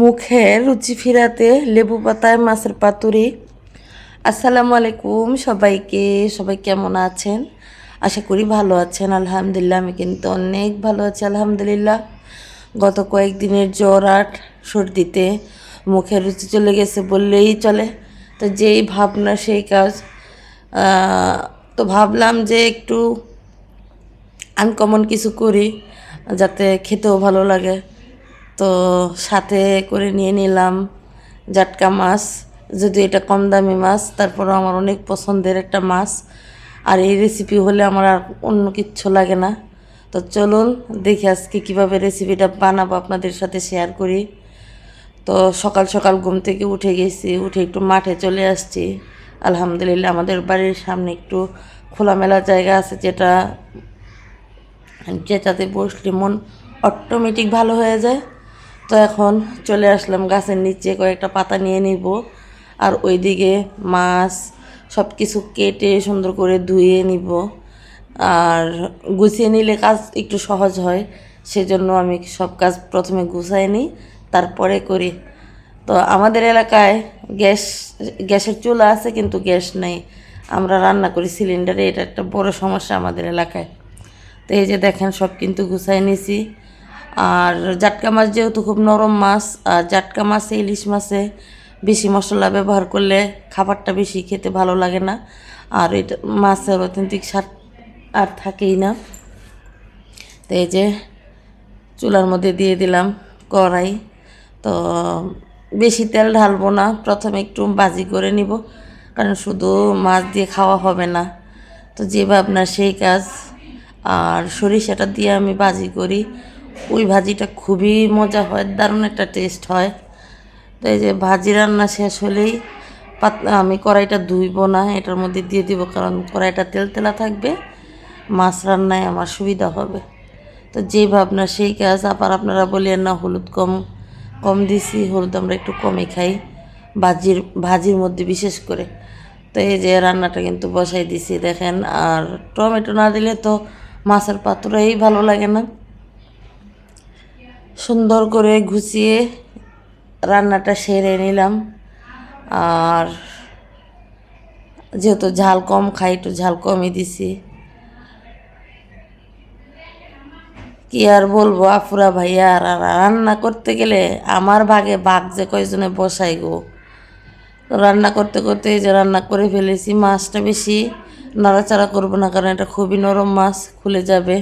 মুখে রুচি ফিরাতে লেবু পাতায় মাছের পাতুরি। আসসালামু আলাইকুম সবাইকে, সবাই কেমন আছেন? আশা করি ভালো আছেন, আলহামদুলিল্লাহ, আমি কিন্তু অনেক ভালো আছি, আলহামদুলিল্লাহ। গত কয়েকদিনের জ্বর আর সর্দিতে মুখে রুচি চলে গেছে বললেই চলে। তো যেই ভাবনা, সেই কাজ। তো ভাবলাম যে একটু আনকমন কিছু করি, যাতে খেতেও ভালো লাগে। তো সাথে করে নিয়ে নিলাম জাটকা মাছ যদি এটা কম দামি মাছ, তারপরও আমার অনেক পছন্দের একটা মাছ। আর এই রেসিপি হলে আমার আর অন্য কিচ্ছু লাগে না। তো চলুন দেখি আজকে কীভাবে রেসিপিটা বানাবো আপনাদের সাথে শেয়ার করি। তো সকাল সকাল ঘুম থেকে উঠে গেছি, উঠে একটু মাঠে চলে আসছি। আলহামদুলিল্লাহ আমাদের বাড়ির সামনে একটু খোলামেলা জায়গা আছে যেটা, যেটাতে বসলে মন অটোমেটিক ভালো হয়ে যায়। তো এখন চলে আসলাম গাছের নিচে, কয়েকটা পাতা নিয়ে নিব। আর ওইদিকে মাছ সব কিছু কেটে সুন্দর করে ধুয়ে নিব। আর গুছিয়ে নিলে কাজ একটু সহজ হয়, সেজন্য আমি সব কাজ প্রথমে গুছাই নিই, তারপরে করি। তো আমাদের এলাকায় গ্যাস, গ্যাসের চুলা আছে কিন্তু গ্যাস নেই। আমরা রান্না করি সিলিন্ডারে, এটা একটা বড় সমস্যা আমাদের এলাকায়। তো এই যে দেখেন, সব কিন্তু গুছাই নিছি। আর জাটকা মাছ যেহেতু খুব নরম মাছ, আর জাটকা মাছে, ইলিশ মাছে বেশি মশলা ব্যবহার করলে খাবারটা বেশি খেতে ভালো লাগে না। আর এটা মাছের অথেন্টিক স্বাদ আর থাকেই না। তো এই যে চুলার মধ্যে দিয়ে দিলাম কড়াই। তো বেশি তেল ঢালবো না, প্রথমে একটু বাজি করে নিব, কারণ শুধু মাছ দিয়ে খাওয়া হবে না। তো যে ভাবনা, সেই কাজ। আর সরিষাটা দিয়ে আমি বাজি করি। ওই ভাজিটা খুবই মজা হয়, দারুণ একটা টেস্ট হয়। তো এই যে ভাজি রান্না শেষ হলেই পাতলা, আমি কড়াইটা ধুইব না, এটার মধ্যে দিয়ে দিব, কারণ কড়াইটা তেল তেলা থাকবে, মাছ রান্নায় আমার সুবিধা হবে। তো যে ভাবনা, সেই কাজ, আবার আপনারা বলেন না, হলুদ কম কম দিছি, হলুদ আমরা একটু কমই খাই, ভাজির ভাজির মধ্যে বিশেষ করে। তো এই যে রান্নাটা কিন্তু বসাই দিছি, দেখেন, আর টমেটো না দিলে তো মাছের পাত্রই ভালো লাগে না। সুন্দর করে গুছিয়ে রান্নাটা সেরে নিলাম। আর যেহেতু ঝাল কম খাই, একটু ঝাল কমই দিছি। কি আর বলব আফুরা ভাইয়া, আর রান্না করতে গেলে আমার ভাগে ভাগ যে কয়জনে বসাই গো। রান্না করতে করতে যে রান্না করে ফেলেছি, মাছটা বেশি নাড়াচাড়া করব না, কারণ এটা খুবই নরম মাছ, খুলে যাবে।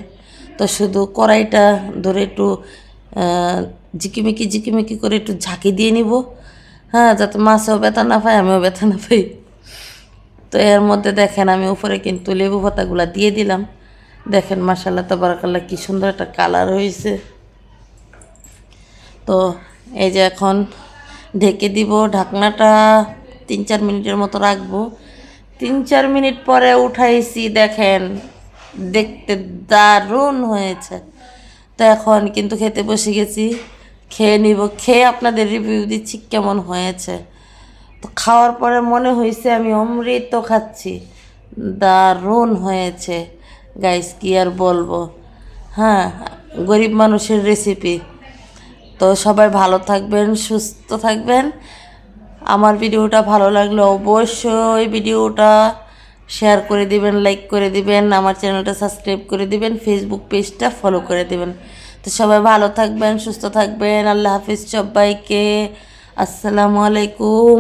তো শুধু কড়াইটা ধরে একটু ঝিকিমিকি ঝিকিমিকি করে একটু ঝাঁকি দিয়ে নিব। হ্যাঁ যাতে মাছেও ব্যথা না পায়, আমিও ব্যথা না পাই। তো এর মধ্যে দেখেন, আমি উপরে কিন্তু লেবু পাতাগুলো দিয়ে দিলাম। দেখেন মাসাল্লাহ তবরাকাল্লা কি সুন্দর একটা কালার হয়েছে। তো এই যে এখন ঢেকে দিব, ঢাকনাটা তিন চার মিনিটের মতো রাখব। তিন চার মিনিট পরে উঠাইছি, দেখেন, দেখতে দারুণ হয়েছে। তো এখন কিন্তু খেতে বসে গেছি। খেয়ে নিব। খেয়ে আপনাদের রিভিউ দিচ্ছি কেমন হয়েছে। তো খাওয়ার পরে মনে হয়েছে আমি অমৃত খাচ্ছি। দারুণ হয়েছে। গাইস কি আর বলব। হ্যাঁ গরিব মানুষের রেসিপি তো সবাই ভালো থাকবেন, সুস্থ থাকবেন। আমার ভিডিওটা ভালো লাগলে অবশ্যই ভিডিওটা শেয়ার করে দিবেন লাইক করে দিবেন, আমার চ্যানেলটা সাবস্ক্রাইব করে দিবেন ফেসবুক পেজটা ফলো করে দিবেন। তো সবাই ভালো থাকবেন, সুস্থ থাকবেন, আল্লাহ হাফিজ সবাইকে, আসসালামু আলাইকুম।